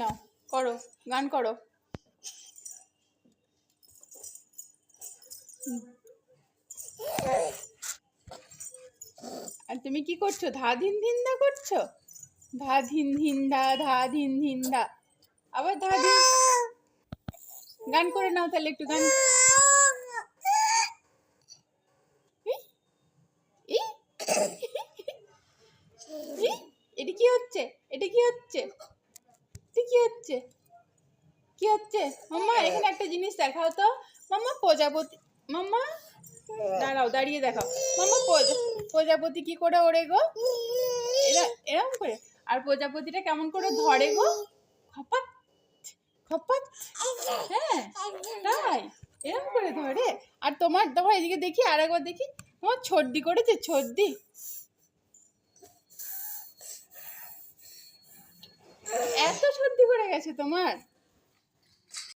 নাও, করো, গান করো। আর তুমি কি করছ? ধা ধিন ধিন দা করছ? ধা ধিন ধিন দা, ধা ধিন ধিন দা। আবার ধা ধিন। গান করে নাও তাহলে একটু গান। এটা কি হচ্ছে? এটা কি হচ্ছে? এটা কি হচ্ছে? কি হচ্ছে? মাম্মা এখানে একটা জিনিস দেখাও তো। মাম্মা প্রজাপতি মাম্মা দাঁড়াও দাঁড়িয়ে দেখাও। মাম্মা প্রজা- প্রজাপতি কি করে ওড়ে গো? এরা এরকম করে। আর প্রজাপতিটা কেমন করে ধরে গো? খপাত খপাত। হ্যাঁ তাই। এরকম করে ধরে। আর তোমার তোমার এদিকে দেখি আর একবার দেখি। তোমার ছর্দি করেছে ছর্দি। এত সর্দি করে গেছে তোমার